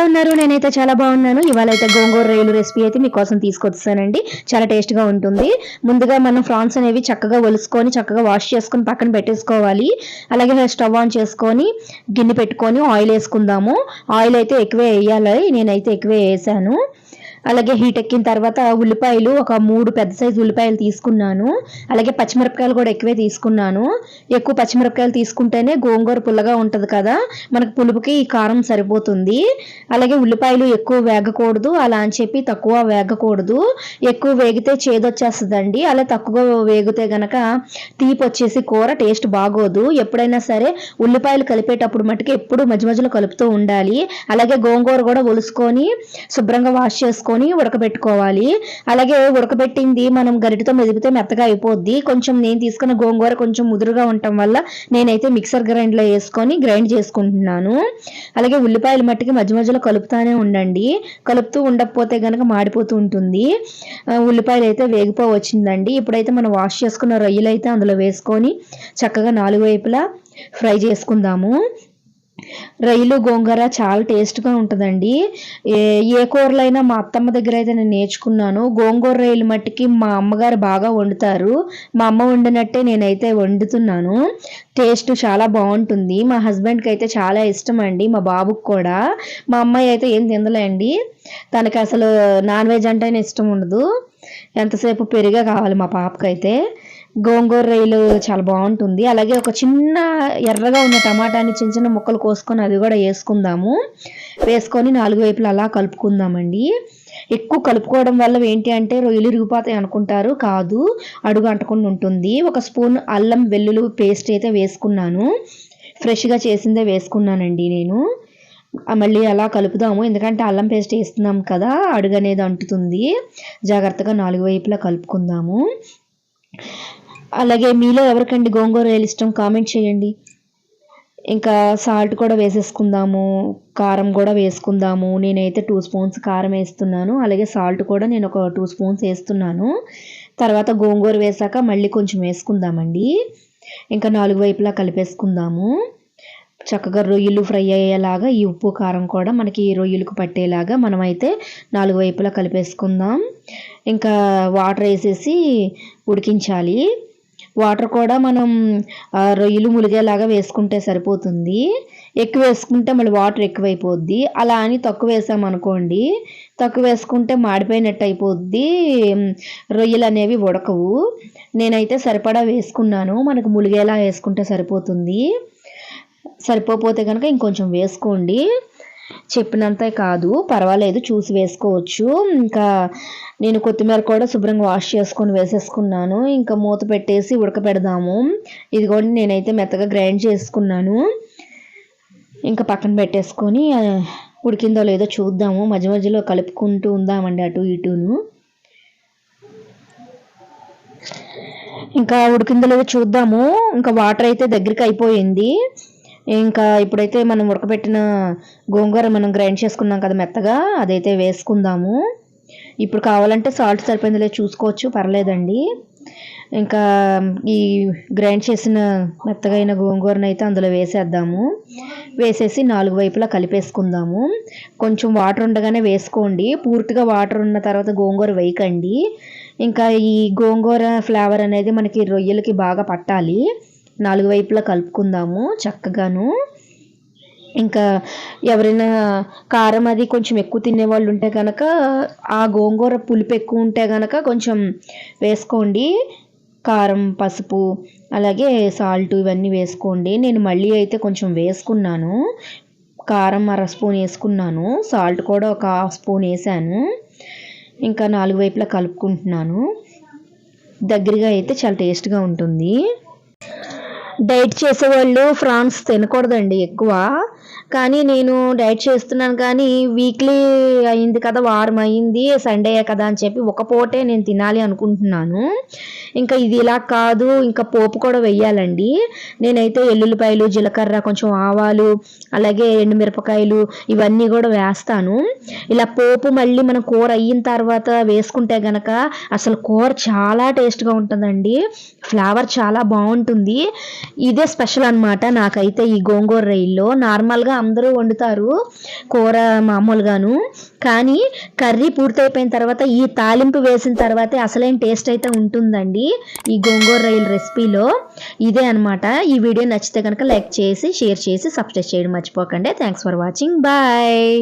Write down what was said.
ఎలా ఉన్నారు? నేనైతే చాలా బాగున్నాను. ఇవాళ అయితే గోంగూర రొయ్యలు రెసిపీ అయితే మీకోసం తీసుకొచ్చానండి. చాలా టేస్ట్గా ఉంటుంది. ముందుగా మనం ఫ్రాన్స్ అనేవి చక్కగా ఒలుసుకొని చక్కగా వాష్ చేసుకొని పక్కన పెట్టేసుకోవాలి. అలాగే స్టవ్ ఆన్ చేసుకొని గిన్నె పెట్టుకొని ఆయిల్ వేసుకుందాము. ఆయిల్ అయితే ఎక్కువే వేయాలి. నేనైతే ఎక్కువే వేసాను. అలాగే హీట్ ఎక్కిన తర్వాత ఉల్లిపాయలు ఒక మూడు పెద్ద సైజు ఉల్లిపాయలు తీసుకున్నాను. అలాగే పచ్చిమిరపకాయలు కూడా ఎక్కువే తీసుకున్నాను. ఎక్కువ పచ్చిమిరపకాయలు తీసుకుంటేనే గోంగూర పుల్లగా ఉంటుంది కదా మనకు పులుపుకి కారం సరిపోతుంది. అలాగే ఉల్లిపాయలు ఎక్కువ వేగకూడదు అలా అని చెప్పి తక్కువ వేగకూడదు. ఎక్కువ వేగితే చేదొచ్చేస్తుందండి. అలా తక్కువ వేగితే గనక తీపి వచ్చేసి కూర టేస్ట్ బాగోదు. ఎప్పుడైనా సరే ఉల్లిపాయలు కలిపేటప్పుడు మటుకు ఎప్పుడు మధ్య మధ్యలో కలుపుతూ ఉండాలి. అలాగే గోంగూర కూడా ఒలుసుకొని శుభ్రంగా వాష్ చేసుకొని ఉడకబెట్టుకోవాలి. అలాగే ఉడకబెట్టింది మనం గరిటతో మెదిపితే మెత్తగా అయిపోద్ది. కొంచెం నేను తీసుకున్న గోంగూర కొంచెం ముదురుగా ఉండటం వల్ల నేనైతే మిక్సర్ గ్రైండ్లో వేసుకొని గ్రైండ్ చేసుకుంటున్నాను. అలాగే ఉల్లిపాయలు మట్టికి మధ్య మధ్యలో కలుపుతానే ఉండండి. కలుపుతూ ఉండకపోతే కనుక మాడిపోతూ ఉంటుంది. ఉల్లిపాయలు అయితే వేగిపో వచ్చిందండి ఇప్పుడైతే మనం వాష్ చేసుకున్న రొయ్యలు అయితే అందులో వేసుకొని చక్కగా నాలుగు వైపులా ఫ్రై చేసుకుందాము. రొయ్యలు గోంగూర చాలా టేస్ట్గా ఉంటుందండి. ఏ ఏ కూరలైనా మా అత్తమ్మ దగ్గర అయితే నేను నేర్చుకున్నాను. గోంగూర రొయ్యలు మట్టికి మా అమ్మగారు బాగా వండుతారు. మా అమ్మ వండినట్టే నేనైతే వండుతున్నాను. టేస్ట్ చాలా బాగుంటుంది. మా హస్బెండ్కి అయితే చాలా ఇష్టం అండి మా బాబుకి కూడా. మా అమ్మాయి అయితే ఏం తిందలేండి తనకి అసలు నాన్ వెజ్ అంటేనే ఇష్టం ఉండదు. ఎంతసేపు పెరిగా కావాలి మా పాపకైతే. గోంగూర రొయ్యలు చాలా బాగుంటుంది. అలాగే ఒక చిన్న ఎర్రగా ఉన్న టమాటాని చిన్న చిన్న ముక్కలు కోసుకొని అది కూడా వేసుకుందాము. వేసుకొని నాలుగు వైపులు అలా కలుపుకుందామండి. ఎక్కువ కలుపుకోవడం వల్ల ఏంటి అంటే రొయ్యలు ఇరిగిపోతాయి అనుకుంటారు. కాదు అడుగు అంటకుండా ఉంటుంది. ఒక స్పూన్ అల్లం వెల్లుల్లి పేస్ట్ అయితే వేసుకున్నాను. ఫ్రెష్గా చేసిందే వేసుకున్నానండి నేను. మళ్ళీ అలా కలుపుదాము. ఎందుకంటే అల్లం పేస్ట్ వేస్తున్నాం కదా అడుగు అనేది అంటుతుంది. జాగ్రత్తగా నాలుగు వైపులా కలుపుకుందాము. అలాగే మీలో ఎవరికండి గోంగూర రొయ్యలు ఇష్టం? కామెంట్ చేయండి. ఇంకా సాల్ట్ కూడా వేసేసుకుందాము కారం కూడా వేసుకుందాము. నేనైతే టూ స్పూన్స్ కారం వేస్తున్నాను అలాగే సాల్ట్ కూడా నేను ఒక టూ స్పూన్స్ వేస్తున్నాను. తర్వాత గోంగూర వేసాక మళ్ళీ కొంచెం వేసుకుందామండి. ఇంకా నాలుగు వైపులా కలిపేసుకుందాము. చక్కగా రొయ్యలు ఫ్రై అయ్యేలాగా ఈ ఉప్పు కారం కూడా మనకి రొయ్యలకు పట్టేలాగా మనమైతే నాలుగు వైపులా కలిపేసుకుందాం. ఇంకా వాటర్ వేసేసి ఉడికించాలి. వాటర్ కూడా మనం రొయ్యలు ములిగేలాగా వేసుకుంటే సరిపోతుంది. ఎక్కువ వేసుకుంటే మళ్ళీ వాటర్ ఎక్కువైపోద్ది. అలా అని తక్కువ వేసామనుకోండి తక్కువ వేసుకుంటే మాడిపోయినట్టు అయిపోద్ది. రొయ్యలు అనేవి ఉడకవు. నేనైతే సరిపడా వేసుకున్నాను. మనకు ములిగేలా వేసుకుంటే సరిపోతుంది. సరిపోతే కనుక ఇంకొంచెం వేసుకోండి. చెప్పినంతే కాదు పర్వాలేదు చూసి వేసుకోవచ్చు. ఇంకా నేను కొత్తిమీర కూడా శుభ్రంగా వాష్ చేసుకొని వేసేసుకున్నాను. ఇంకా మూత పెట్టేసి ఉడకపెడదాము ఇది కూడా నేనైతే మెత్తగా గ్రైండ్ చేసుకున్నాను. ఇంకా పక్కన పెట్టేసుకొని ఉడికిందో లేదో చూద్దాము. మధ్య మధ్యలో కలుపుకుంటూ ఉందామండి అటు ఇటును. ఇంకా ఉడికిందో లేదో చూద్దాము. ఇంకా వాటర్ అయితే దగ్గరికి అయిపోయింది. ఇంకా ఇప్పుడైతే మనం ఉడకబెట్టిన గోంగూర మనం గ్రైండ్ చేసుకున్నాం కదా మెత్తగా అదైతే వేసుకుందాము. ఇప్పుడు కావాలంటే సాల్ట్ సరిపోయింది చూసుకోవచ్చు పర్లేదండి. ఇంకా ఈ గ్రైండ్ చేసిన మెత్తగా అయిన గోంగూరను అయితే అందులో వేసేద్దాము. వేసేసి నాలుగు వైపులా కలిపేసుకుందాము. కొంచెం వాటర్ ఉండగానే వేసుకోండి. పూర్తిగా వాటర్ ఉన్న తర్వాత గోంగూర వేయకండి. ఇంకా ఈ గోంగూర ఫ్లేవర్ అనేది మనకి రొయ్యలకి బాగా పట్టాలి. నాలుగు వైపులా కలుపుకుందాము చక్కగాను. ఇంకా ఎవరైనా కారం అది కొంచెం ఎక్కువ తినేవాళ్ళు ఉంటే కనుక ఆ గోంగూర పులుపు ఎక్కువ ఉంటే కనుక కొంచెం వేసుకోండి. కారం పసుపు అలాగే సాల్ట్ ఇవన్నీ వేసుకోండి. నేను మళ్ళీ అయితే కొంచెం వేసుకున్నాను. కారం అర స్పూన్ వేసుకున్నాను. సాల్ట్ కూడా ఒక హాఫ్ స్పూన్ వేసాను. ఇంకా నాలుగు వైపులా కలుపుకుంటున్నాను. దగ్గరగా అయితే చాలా టేస్ట్గా ఉంటుంది. డైట్ చేసేవాళ్ళు ఫ్రాన్స్ తినకూడదండి ఎక్కువ. కానీ నేను డైట్ చేస్తున్నాను కానీ వీక్లీ అయింది కదా వారం అయింది సండే కదా అని చెప్పి ఒక పూటే నేను తినాలి అనుకుంటున్నాను. ఇంకా ఇది ఇలా కాదు ఇంకా పోపు కూడా వెయ్యాలండి. నేనైతే ఎల్లుల్లిపాయలు జీలకర్ర కొంచెం ఆవాలు అలాగే ఎండుమిరపకాయలు ఇవన్నీ కూడా వేస్తాను. ఇలా పోపు మళ్ళీ మనం కూర అయిన తర్వాత వేసుకుంటే గనక అసలు కూర చాలా టేస్ట్గా ఉంటుందండి. ఫ్లేవర్ చాలా బాగుంటుంది. ఇదే స్పెషల్ అనమాట నాకైతే ఈ గోంగూర రొయ్యల్లో. నార్మల్గా అందరూ వండుతారు కూర మామూలుగాను. కానీ కర్రీ పూర్తయిపోయిన తర్వాత ఈ తాలింపు వేసిన తర్వాతే అసలైన టేస్ట్ అయితే ఉంటుందండి. ఈ గోంగూర రైల్ రెసిపీలో ఇదే అన్నమాట. ఈ వీడియో నచ్చితే కనుక లైక్ చేసి షేర్ చేసి సబ్స్క్రైబ్ చేయడం మర్చిపోకండి. Thanks for watching. బాయ్!